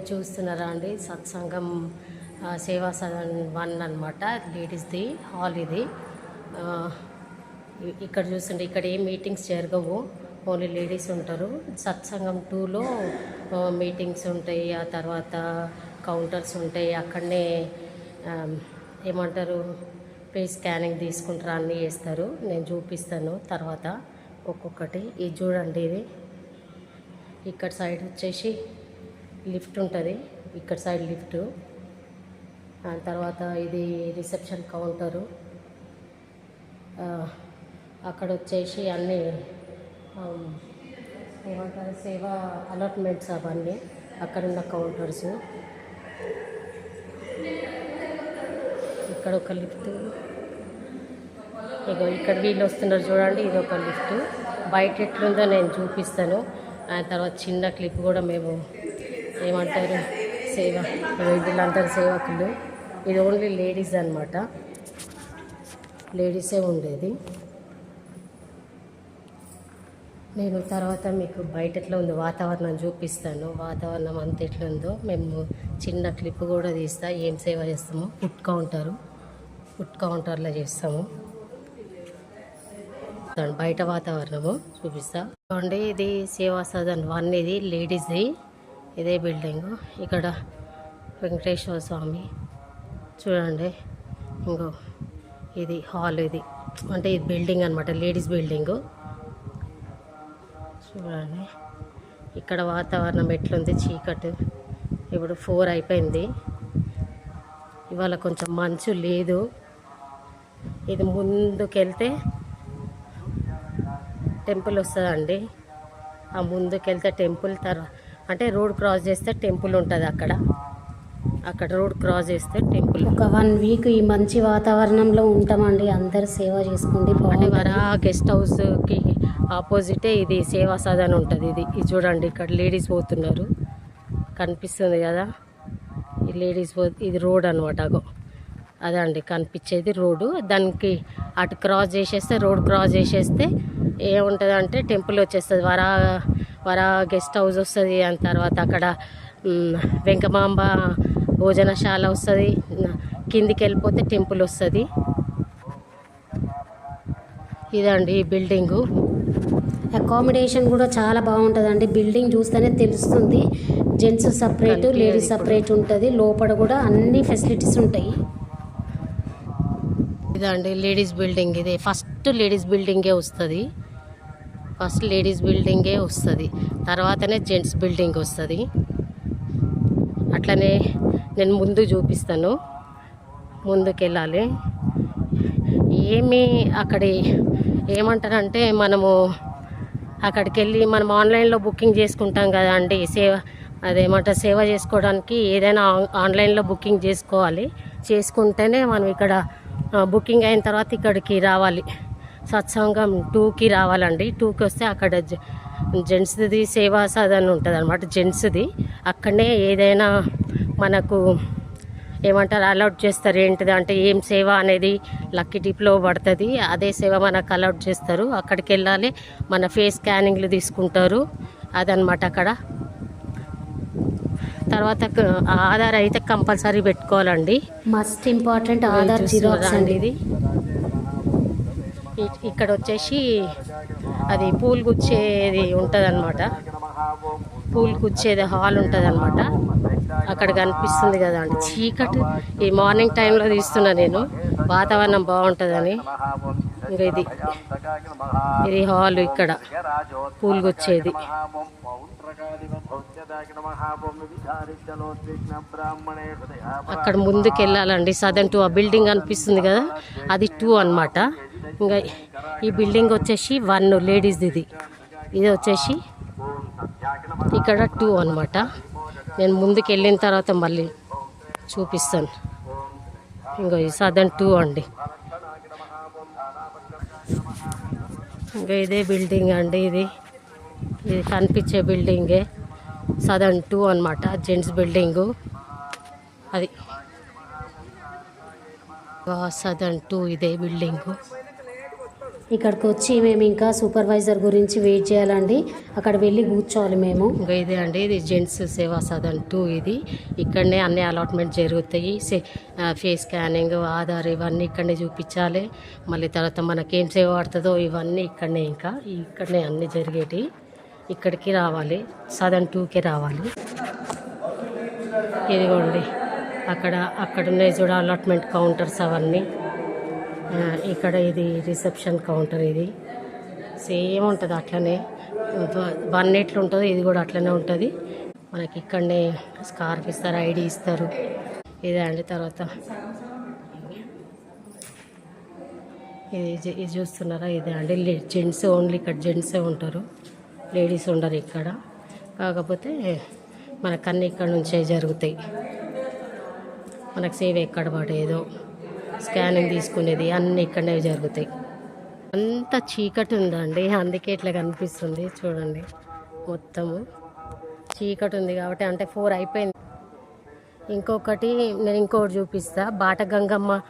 మీరు చూస్తున్నారా అండి? సత్సంగం సేవా సదన్ వన్ అనమాట లేడీస్ది హాల్ ఇది. ఇక్కడ చూస్తుంటే ఇక్కడ ఏం మీటింగ్స్ జరగవు. ఓన్లీ లేడీస్ ఉంటారు. సత్సంగం టూలో మీటింగ్స్ ఉంటాయి. ఆ తర్వాత కౌంటర్స్ ఉంటాయి. అక్కడనే ఏమంటారు పే స్కానింగ్ తీసుకుంటారు. అన్నీ చేస్తారు. నేను చూపిస్తాను. తర్వాత ఒక్కొక్కటి. ఇది చూడండి ఇది. ఇక్కడ సైడ్ వచ్చేసి లిఫ్ట్ ఉంటుంది ఇక్కడ సైడ్ లిఫ్ట్. ఆ తర్వాత ఇది రిసెప్షన్ కౌంటరు. అక్కడ వచ్చేసి అన్ని ఏమంటారు సేవా అలాట్మెంట్స్ అవన్నీ అక్కడ ఉన్న కౌంటర్స్. ఇక్కడ ఒక లిఫ్ట్. ఇగో ఇక్కడ వీళ్ళు వస్తున్నారు చూడండి ఇది ఒక లిఫ్ట్. బయట ఎట్లుందో నేను చూపిస్తాను. ఆ తర్వాత చిన్న క్లిప్ కూడా మేము ఏమంటారు? సేవ. వీళ్ళు అంటారు సేవకులు. ఇది ఓన్లీ లేడీస్ అనమాట లేడీసే ఉండేది. నేను తర్వాత మీకు బయట ఎట్లా ఉందో వాతావరణం చూపిస్తాను. వాతావరణం అంత ఎట్లా ఉందో మేము చిన్న క్లిప్ కూడా తీస్తా. ఏం సేవ చేస్తామో. ఫుడ్ కౌంటరు ఫుడ్ కౌంటర్లో చేస్తాము. బయట వాతావరణము చూపిస్తా. చూడండి ఇది సేవా సదన్ వన్ ఇది లేడీస్ది. ఇదే బిల్డింగ్. ఇక్కడ వెంకటేశ్వర స్వామి. చూడండి. ఇంకో ఇది హాల్ ఇది. అంటే ఇది బిల్డింగ్ అనమాట లేడీస్ బిల్డింగు. చూడండి. ఇక్కడ వాతావరణం ఎట్లుంది? చీకటి. ఇప్పుడు ఫోర్ అయిపోయింది. ఇవాళ కొంచెం మంచు లేదు. ఇది ముందుకెళ్తే టెంపుల్ వస్తుందండి. ఆ ముందుకెళ్తే టెంపుల్ తర్వాత అంటే రోడ్ క్రాస్ చేస్తే టెంపుల్ ఉంటుంది అక్కడ. అక్కడ రోడ్ క్రాస్ చేస్తే టెంపుల్. ఒక వన్ వీక్ ఈ మంచి వాతావరణంలో ఉంటామండి. అందరు సేవ చేసుకోండి అంటే ఆ గెస్ట్ హౌస్కి ఆపోజిటే ఇది సేవా సదన్ ఉంటుంది ఇది. ఇది చూడండి ఇక్కడ లేడీస్ పోతున్నారు. కనిపిస్తుంది కదా? ఈ లేడీస్ పో ఇది రోడ్ అనమాట అగో. అదే అండి కనిపించేది రోడ్డు దానికి అటు క్రాస్ చేసేస్తే రోడ్ క్రాస్ చేసేస్తే ఏముంటుంది అంటే టెంపుల్ వచ్చేస్తుంది వరా వరా గెస్ట్ హౌస్ వస్తుంది దాని తర్వాత అక్కడ వెంకమాంబ భోజనశాల వస్తుంది కిందికి వెళ్ళిపోతే టెంపుల్ వస్తుంది. ఇదండి ఈ బిల్డింగు. అకామిడేషన్ కూడా చాలా బాగుంటుందండి. బిల్డింగ్ చూస్తేనే తెలుస్తుంది. Gents separate ladies. సపరేట్ ఉంటుంది. లోపల కూడా అన్ని ఫెసిలిటీస్ ఉంటాయి. ఇదండి లేడీస్ బిల్డింగ్. ఇది ఫస్ట్ లేడీస్ బిల్డింగే వస్తుంది. ఫస్ట్ లేడీస్ బిల్డింగే వస్తుంది. తర్వాతనే జెంట్స్ బిల్డింగ్ వస్తుంది. అట్లనే నేను ముందు చూపిస్తాను. ముందుకు వెళ్ళాలి ఏమి అక్కడి ఏమంటారంటే మనము అక్కడికి వెళ్ళి మనం ఆన్లైన్లో బుకింగ్ చేసుకుంటాం కదా అండి. సేవ అదేమంటారు? సేవ చేసుకోవడానికి ఏదైనా ఆన్- ఆన్లైన్లో బుకింగ్ చేసుకోవాలి. చేసుకుంటేనే మనం ఇక్కడ బుకింగ్ అయిన తర్వాత ఇక్కడికి రావాలి. సత్సంగం టూకి రావాలండి. టూకి వస్తే అక్కడ జెంట్స్ది సేవా సదన్ ఉంటుంది అనమాట జెంట్స్ది. అక్కడనే ఏదైనా మనకు ఏమంటారు అలౌట్ చేస్తారు. ఏంటిది అంటే ఏం సేవ అనేది లక్కీ టిప్లో పడుతుంది. అదే సేవ మనకు అలౌట్ చేస్తారు. అక్కడికి వెళ్ళాలి మన ఫేస్ స్కానింగ్లు తీసుకుంటారు. అదనమాట అక్కడ. తర్వాత ఆధార్ అయితే కంపల్సరీ పెట్టుకోవాలండి. మస్ట్ ఇంపార్టెంట్ ఆధార్ జిరాక్స్ అండి. ఇది ఇక్కడ వచ్చేసి అది పూలు గుచ్చేది ఉంటుందన్నమాట. పూలు గుచ్చేది హాల్ ఉంటుందన్నమాట. అక్కడ కనిపిస్తుంది కదా అండి. చీకటి ఈ మార్నింగ్ టైంలో తీస్తున్నా నేను. వాతావరణం బాగుంటుందని. ఇంకా ఇది ఇది హాల్ ఇక్కడ పూలు గుచ్చేది. అక్కడ ముందుకెళ్ళాలండి. సదన్ టూ ఆ బిల్డింగ్ అనిపిస్తుంది కదా? అది టూ అన్నమాట. ఇంకా ఈ బిల్డింగ్ వచ్చేసి వన్ లేడీస్ది ఇది ఇది వచ్చేసి ఇక్కడ టూ అన్నమాట. నేను ముందుకు వెళ్ళిన తర్వాత మళ్ళీ చూపిస్తాను. ఇంకా ఈ సదన్ టూ అండి. ఇంకా ఇదే బిల్డింగ్ అండి ఇది. ఇది కనిపించే బిల్డింగే సదన్ టూ అనమాట జెంట్స్ బిల్డింగు అది. సదన్ టూ ఇదే బిల్డింగు ఇక్కడికి వచ్చి మేము ఇంకా సూపర్వైజర్ గురించి వెయిట్ చేయాలండి. అక్కడ వెళ్ళి కూర్చోవాలి మేము. ఇంకా ఇదే అండి ఇది జెంట్స్ సేవా సదన్ టూ ఇది. ఇక్కడనే అన్ని అలాట్మెంట్ జరుగుతాయి. ఫేస్ స్కానింగ్ ఆధార్ ఇవన్నీ ఇక్కడనే చూపించాలి. మళ్ళీ తర్వాత మనకేం సేవ పడుతుందో ఇవన్నీ ఇక్కడనే ఇంకా ఇక్కడనే అన్నీ జరిగేటి. ఇక్కడికి రావాలి. సదన్ టూకే రావాలి. ఇదిగోండి అక్కడ అక్కడ ఉన్నాయి చూడ అలాట్మెంట్ కౌంటర్స్ అవన్నీ. ఇక్కడ ఇది రిసెప్షన్ కౌంటర్ ఇది. సేమ్ ఉంటుంది అట్లనే. వన్ ఎట్లు ఉంటుందో ఇది కూడా అట్లనే ఉంటుంది. మనకి ఇక్కడనే స్కార్ఫ్ ఇస్తారు ఐడి ఇస్తారు. ఇదే అండి తర్వాత. ఇది ఇది చూస్తున్నారా? ఇదే అండి. జెంట్స్ ఓన్లీ ఇక్కడ జెంట్సే ఉంటారు. లేడీస్ ఉండరు ఇక్కడ. కాకపోతే మనకు అన్నీ ఇక్కడ నుంచే జరుగుతాయి. మనకు సేవ ఎక్కడ పడేదో స్కానింగ్ తీసుకునేది అన్నీ ఇక్కడనే జరుగుతాయి. అంత చీకటి ఉందండి. అందుకే ఇట్లా కనిపిస్తుంది. చూడండి మొత్తము. చీకటి ఉంది కాబట్టి అంటే ఫోర్ అయిపోయింది. ఇంకొకటి నేను ఇంకొకటి చూపిస్తా. బాట గంగమ్మ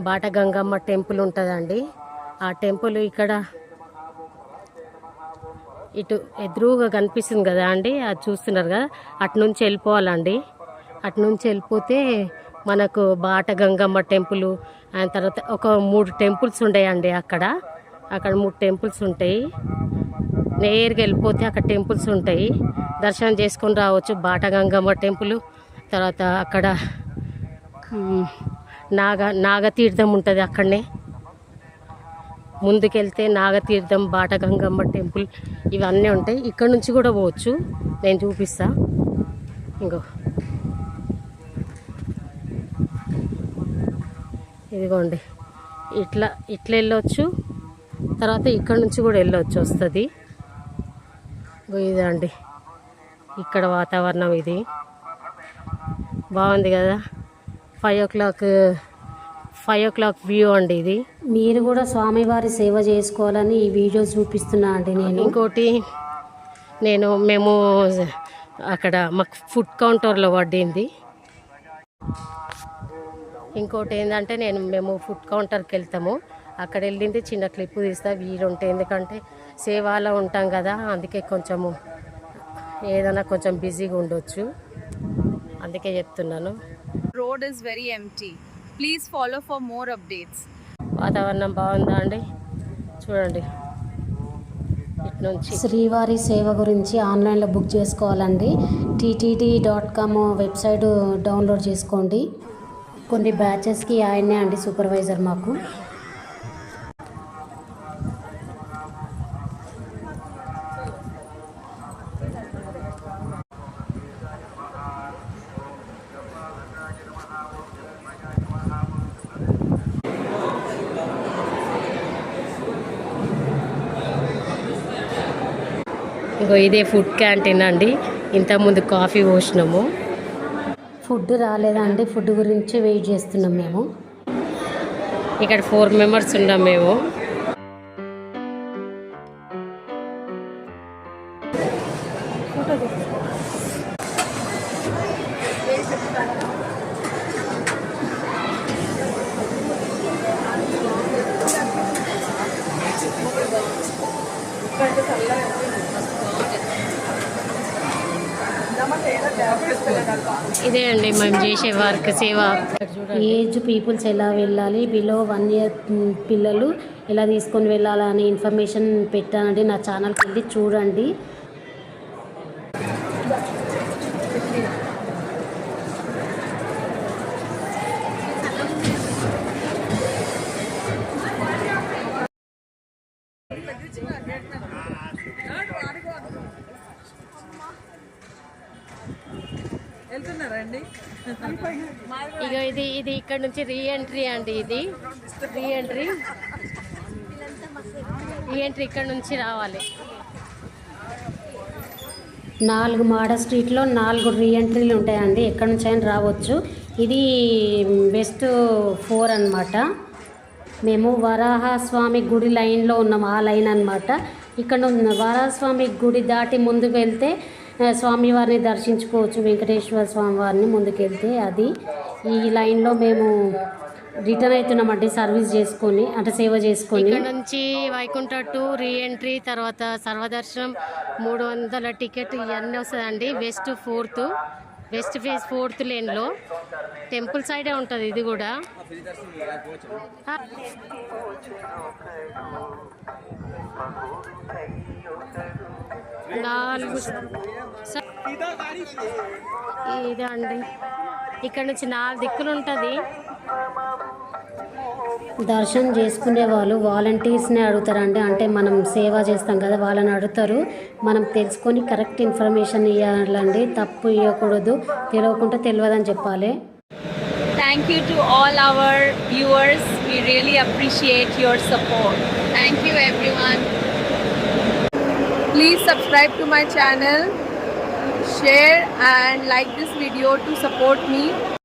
బాట గంగమ్మ టెంపుల్ ఉంటుందండి. ఆ టెంపుల్ ఇక్కడ ఇటు ఎదురుగా కనిపిస్తుంది కదా అండి అది చూస్తున్నారు కదా. అటు నుంచి వెళ్ళిపోవాలండి. అటు నుంచి వెళ్ళిపోతే మనకు బాట గంగమ్మ టెంపుల్ ఆయన తర్వాత ఒక మూడు టెంపుల్స్ ఉంటాయండి అక్కడ. అక్కడ మూడు టెంపుల్స్ ఉంటాయి. నేరుగా వెళ్ళిపోతే అక్కడ టెంపుల్స్ ఉంటాయి. దర్శనం చేసుకొని రావచ్చు. బాట గంగమ్మ టెంపుల్ తర్వాత అక్కడ నాగ నాగతీర్థం ఉంటుంది అక్కడనే. ముందుకెళ్తే నాగతీర్థం బాటగంగమ్మ టెంపుల్ ఇవన్నీ ఉంటాయి. ఇక్కడ నుంచి కూడా పోవచ్చు. నేను చూపిస్తా. ఇంకో. ఇదిగోండి. ఇట్లా ఇట్లా వెళ్ళొచ్చు. తర్వాత ఇక్కడ నుంచి కూడా వెళ్ళొచ్చు వస్తుంది. ఇదండి ఇక్కడ వాతావరణం ఇది. బాగుంది కదా? Five o'clock five o'clock view అండి ఇది. మీరు కూడా స్వామివారి సేవ చేసుకోవాలని ఈ వీడియో చూపిస్తున్నా అండి నేను. ఇంకోటి నేను మేము అక్కడ మాకు ఫుడ్ కౌంటర్లో పడింది. ఇంకోటి ఏంటంటే నేను మేము ఫుడ్ కౌంటర్కి వెళ్తాము. అక్కడ వెళ్ళింది చిన్న క్లిప్ తీస్తా వీలుంటే. ఎందుకంటే సేవాలో ఉంటాం కదా అందుకే కొంచెము ఏదైనా కొంచెం బిజీగా ఉండొచ్చు. అందుకే చెప్తున్నాను. Road is very empty. Please follow for more updates. వాతావరణం బాగుందా అండి? చూడండి. శ్రీవారి సేవ గురించి ఆన్లైన్లో బుక్ చేసుకోవాలండి. TTD dot com website download చేసుకోండి. కొన్ని బ్యాచెస్కి ఆయనే అండి సూపర్వైజర్ మాకు. ఇంకో ఇదే ఫుడ్ క్యాంటీన్ అండి. ఇంతకుముందు కాఫీ పోసినాము. ఫుడ్ రాలేదా అండి ఫుడ్ గురించి వెయిట్ చేస్తున్నాం మేము. ఇక్కడ ఫోర్ మెంబర్స్ ఉన్నాం మేము. ఇదే అండి మేము చేసే వర్క్ సేవ. ఏజ్ పీపుల్స్ ఎలా వెళ్ళాలి బిలో వన్ ఇయర్ పిల్లలు ఎలా తీసుకొని వెళ్ళాలని ఇన్ఫర్మేషన్ పెట్టానండి నా ఛానల్కి వెళ్ళి చూడండి. ఇక ఇది ఇది ఇక్కడ నుంచి రీ ఎంట్రీ అండి ఇది. రీ ఎంట్రీ రీ ఎంట్రీ ఇక్కడ నుంచి రావాలి. నాలుగు మాడ స్ట్రీట్లో నాలుగు రీఎంట్రీలు ఉంటాయండి. ఎక్కడి నుంచి అయినా రావచ్చు. ఇది వెస్ట్ ఫోర్ అన్నమాట. మేము వరాహస్వామి గుడి లైన్లో ఉన్నాం. ఆ లైన్ అన్నమాట. ఇక్కడ ఉన్న వరాహస్వామి గుడి దాటి ముందుకు వెళ్తే స్వామివారిని దర్శించుకోవచ్చు వెంకటేశ్వర స్వామి వారిని ముందుకు వెళ్తే అది. ఈ లైన్లో మేము రిటర్న్ అవుతున్నామండి సర్వీస్ చేసుకొని అంటే సేవ చేసుకొని. ఇక్కడ నుంచి వైకుంఠ టు రీ ఎంట్రీ తర్వాత సర్వదర్శనం మూడు వందల టికెట్ ఇవన్నీ వస్తుందండి west fourth west face fourth లేన్లో. Temple సైడే ఉంటుంది ఇది కూడా. ఆ, నాలుగు ఇదే అండి ఇక్కడ నుంచి నాలుగు దిక్కులు ఉంటుంది. దర్శనం చేసుకునే వాళ్ళు వాలంటీర్స్ని అడుగుతారండి. అంటే మనం సేవ చేస్తాం కదా వాళ్ళని అడుగుతారు. మనం తెలుసుకొని కరెక్ట్ ఇన్ఫర్మేషన్ ఇవ్వాలండి తప్పు ఇవ్వకూడదు తెలియకుండా తెలియదని చెప్పాలి. Thank you to all our viewers. We really appreciate your support. Thank you, everyone. Please subscribe to my channel, share, and like this video to support me.